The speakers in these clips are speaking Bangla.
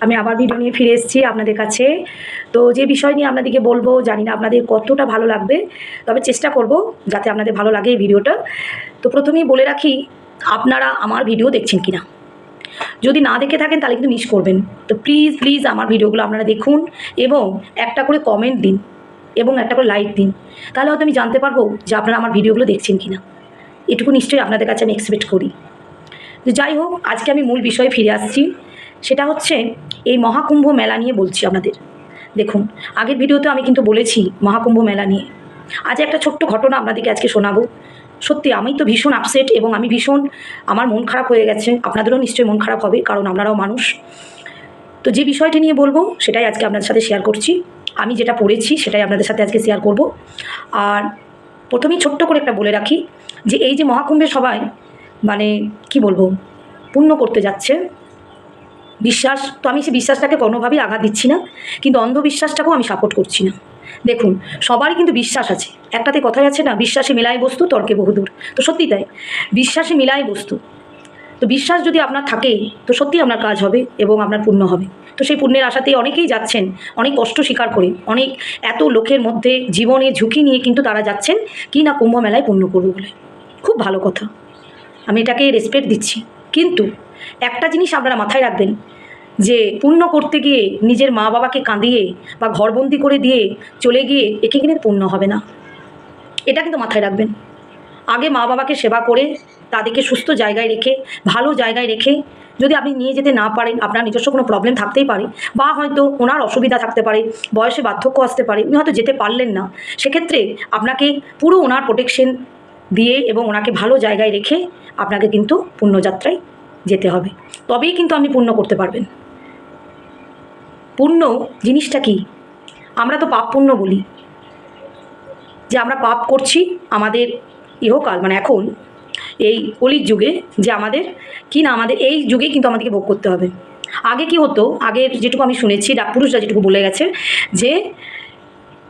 আমি আবার ভিডিও নিয়ে ফিরে এসেছি আপনাদের কাছে। তো যে বিষয় নিয়ে আপনাদেরকে বলব, জানি না আপনাদের কতটা ভালো লাগবে, তবে চেষ্টা করব যাতে আপনাদের ভালো লাগে এই ভিডিওটা। তো প্রথমেই বলে রাখি, আপনারা আমার ভিডিও দেখছেন কিনা? যদি না দেখে থাকেন, তাহলে কিন্তু মিস করবেন। তো প্লিজ প্লিজ আমার ভিডিওগুলো আপনারা দেখুন এবং একটা করে কমেন্ট দিন এবং একটা করে লাইক দিন। তাহলে হয়তো আমি জানতে পারব যে আপনারা আমার ভিডিওগুলো দেখছেন কিনা। এটুকু নিশ্চয়ই আপনাদের কাছে আমি এক্সপেক্ট করি। তো যাই হোক, আজকে আমি মূল বিষয়ে ফিরে আসছি। সেটা হচ্ছে এই মহাকুম্ভ মেলা নিয়ে বলছি আপনাদের। দেখুন, আগের ভিডিওতে আমি কিন্তু বলেছি মহাকুম্ভ মেলা নিয়ে। আজ একটা ছোট্ট ঘটনা আপনাদেরকে আজকে শোনাবো। সত্যি, আমি তো ভীষণ আপসেট এবং আমি ভীষণ, আমার মন খারাপ হয়ে গেছে। আপনাদেরও নিশ্চয়ই মন খারাপ হবে, কারণ আপনারাও মানুষ। তো যে বিষয়টি নিয়ে বলব, সেটাই আজকে আপনাদের সাথে শেয়ার করছি। আমি যেটা পড়েছি, সেটাই আপনাদের সাথে আজকে শেয়ার করব। আর প্রথমেই ছোট্ট করে একটা বলে রাখি যে, এই যে মহাকুম্ভে সবাই মানে কি বলব, পুণ্য করতে যাচ্ছে বিশ্বাস, তো আমি সেই বিশ্বাসটাকে কোনোভাবেই আঘাত দিচ্ছি না, কিন্তু অন্ধবিশ্বাসটাকেও আমি সাপোর্ট করছি না। দেখুন, সবারই কিন্তু বিশ্বাস আছে। একটাতে কথাই আছে না, বিশ্বাসে মিলাই বস্তু, তর্কে বহুদূর তো সত্যি তাই, বিশ্বাসে মিলাই বস্তু। তো বিশ্বাস যদি আপনার থাকে, তো সত্যি আপনার কাজ হবে এবং আপনার পুণ্য হবে। তো সেই পুণ্যের আশাতেই অনেকেই যাচ্ছেন, অনেক কষ্ট স্বীকার করে, অনেক এত লোকের মধ্যে জীবনে ঝুঁকি নিয়ে কিন্তু তারা যাচ্ছেন, কি না কুম্ভ মেলায় পুণ্য করবে বলে। খুব ভালো কথা। আমি এটাকে রেসপেক্ট দিচ্ছি। কিন্তু একটা জিনিস আপনারা মাথায় রাখবেন, যে পুণ্য করতে গিয়ে নিজের মা বাবাকে কাঁদিয়ে বা ঘরবন্দি করে দিয়ে চলে গিয়ে একে কিনে পুণ্য হবে না। এটা কিন্তু মাথায় রাখবেন। আগে মা বাবাকে সেবা করে তাদেরকে সুস্থ জায়গায় রেখে, ভালো জায়গায় রেখে যদি আপনি নিয়ে যেতে না পারেন, আপনার নিজস্ব কোনো প্রবলেম থাকতেই পারে বা হয়তো ওনার অসুবিধা থাকতে পারে, বয়সে বার্ধক্য আসতে পারে, উনি হয়তো যেতে পারলেন না। সেক্ষেত্রে আপনাকে পুরো ওনার প্রোটেকশন দিয়ে এবং ওনাকে ভালো জায়গায় রেখে আপনাকে কিন্তু পুণ্যযাত্রায় যেতে হবে। তবেই কিন্তু আপনি পুণ্য করতে পারবেন। পুণ্য জিনিসটা কি? আমরা তো পাপ পুণ্য বলি। যে আমরা পাপ করছি আমাদের ইহকাল মানে এখন, এই কলির যুগে, যে আমাদের, কি না আমাদের, এই যুগেই কিন্তু আমাদেরকে ভোগ করতে হবে। আগে কি হতো? আগের যেটুকু আমি শুনেছি, ডাক পুরুষরা যেটুকু বলে গেছে যে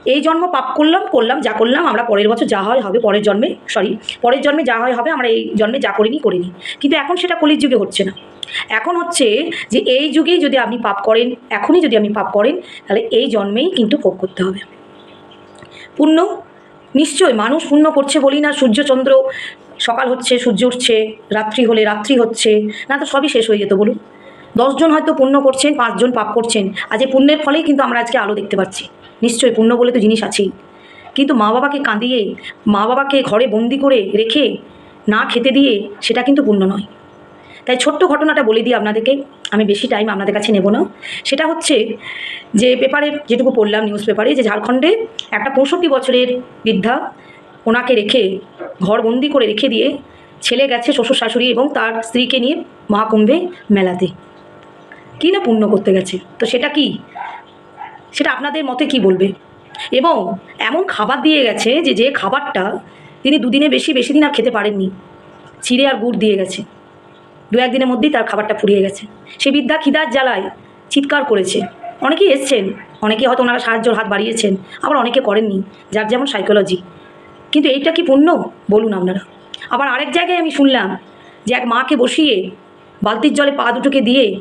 এই জন্ম পাপ করলাম করলাম, যা করলাম, আমরা পরের বছর যা হয় হবে, পরের জন্মে সরি পরের জন্মে যা হয় হবে, আমরা এই জন্মে যা করিনি করিনি। কিন্তু এখন সেটা কলির যুগে হচ্ছে না। এখন হচ্ছে যে এই যুগেই যদি আপনি পাপ করেন, এখনই যদি আপনি পাপ করেন, তাহলে এই জন্মেই কিন্তু ভোগ করতে হবে। পুণ্য, নিশ্চয় মানুষ পুণ্য করছে বলি না সূর্যচন্দ্র সকাল হচ্ছে, সূর্য উঠছে, রাত্রি হলে রাত্রি হচ্ছে, না তো সবই শেষ হয়ে যেত বলুন। দশজন হয়তো পুণ্য করছেন পাঁচজন পাপ করছেন, আজ এই পুণ্যের ফলেই কিন্তু আমরা আজকে আলো দেখতে পাচ্ছি। নিশ্চয়ই পুণ্য বলে তো জিনিস আছেই। কিন্তু মা বাবাকে কাঁদিয়ে, মা বাবাকে ঘরে বন্দি করে রেখে না খেতে দিয়ে সেটা কিন্তু পুণ্য নয়। তাই ছোট্ট ঘটনাটা বলে দিই আপনাদেরকে। আমি বেশি টাইম আপনাদের কাছে নেব না। সেটা হচ্ছে যে পেপারে যেটুকু পড়লাম নিউজ পেপারে যে ঝাড়খণ্ডে একটা পঁয়ষট্টি বছরের বৃদ্ধা ওনাকে রেখে, ঘর বন্দি করে রেখে দিয়ে ছেলে গেছে শ্বশুর শাশুড়ি এবং তার স্ত্রীকে নিয়ে মহাকুম্ভে মেলাতে। কী না পুণ্য করতে গেছে? তো সেটা কি? সেটা আপনাদের মতে কি বলবে? এবং এমন খাবার দিয়ে গেছে যে যে খাবারটা তিনি দুদিনে বেশি বেশি দিন আর খেতে পারেননি। চিড়ে আর গুড় দিয়ে গেছে। দু একদিনের মধ্যেই তার খাবারটা ফুরিয়ে গেছে। সে বিদ্যা খিদার জ্বালায় চিৎকার করেছে। অনেকেই এসছেন অনেকে হয়তো ওনারা সাহায্যর হাত বাড়িয়েছেন, আবার অনেকে করেননি, যার যেমন সাইকোলজি কিন্তু এইটা কি পুণ্য? বলুন আপনারা। আবার আরেক জায়গায় আমি শুনলাম যে, এক মাকে বসিয়ে বালতির জলে পা দুটোকে দিয়ে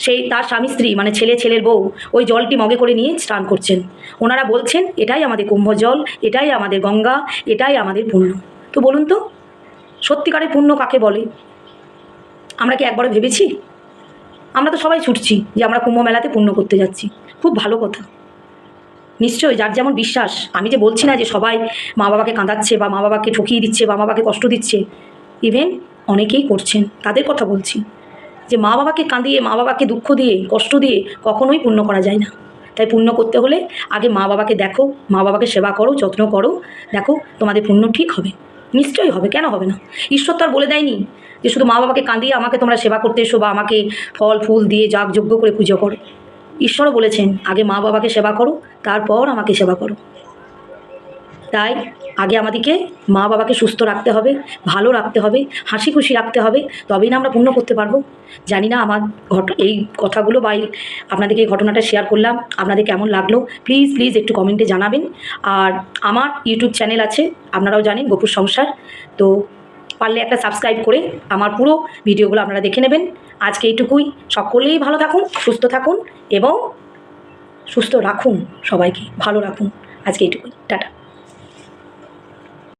সেই তার স্বামী স্ত্রী মানে ছেলে, ছেলের বউ, ওই জলটি মগে করে নিয়ে স্নান করছেন। ওনারা বলছেন, এটাই আমাদের কুম্ভ জল এটাই আমাদের গঙ্গা, এটাই আমাদের পুণ্য। তো বলুন তো, সত্যিকারের পুণ্য কাকে বলে? আমরা কি একবারও ভেবেছি? আমরা তো সবাই ছুটছি যে আমরা কুম্ভ মেলাতে পুণ্য করতে যাচ্ছি। খুব ভালো কথা। নিশ্চয়ই যার যেমন বিশ্বাস, আমি যে বলছি না যে সবাই মা বাবাকে কাঁদাচ্ছে বা মা বাবাকে ঠকিয়ে দিচ্ছে বা মা বাবাকে কষ্ট দিচ্ছে, ইভেন অনেকেই করছেন, তাদের কথা বলছি। যে মা বাবাকে কাঁদিয়ে, মা বাবাকে দুঃখ দিয়ে, কষ্ট দিয়ে কখনোই পূর্ণ করা যায় না। তাই পূর্ণ করতে হলে আগে মা বাবাকে দেখো, মা বাবাকে সেবা করো, যত্ন করো। দেখো, তোমাদের পুণ্য ঠিক হবে। নিশ্চয়ই হবে, কেন হবে না? ঈশ্বর তো আর বলে দেয়নি যে শুধু মা বাবাকে কাঁদিয়ে আমাকে তোমরা সেবা করতে এসো বা আমাকে ফল, ফুল দিয়ে যাগ যজ্ঞ করে পুজো করো। ঈশ্বরও বলেছেন, আগে মা বাবাকে সেবা করো, তারপর আমাকে সেবা করো। তাই আগে আমাদেরকে মা বাবাকে সুস্থ রাখতে হবে, ভালো রাখতে হবে, হাসি খুশি রাখতে হবে, তবেই না আমরা পূর্ণ করতে পারব। জানি না আমার ঘট, এই কথাগুলো বা আপনাদেরকে এই ঘটনাটা শেয়ার করলাম, আপনাদের কেমন লাগল? প্লিজ প্লিজ একটু কমেন্টে জানাবেন। আর আমার ইউটিউব চ্যানেল আছে, আপনারাও জানেন গোপুর সংসার। তো পারলে একটা সাবস্ক্রাইব করে আমার পুরো ভিডিওগুলো আপনারা দেখে নেবেন। আজকে এইটুকুই। সকলেই ভালো থাকুন, সুস্থ থাকুন এবং সুস্থ রাখুন সবাইকে, ভালো রাখুন। আজকে এইটুকুই। টাটা।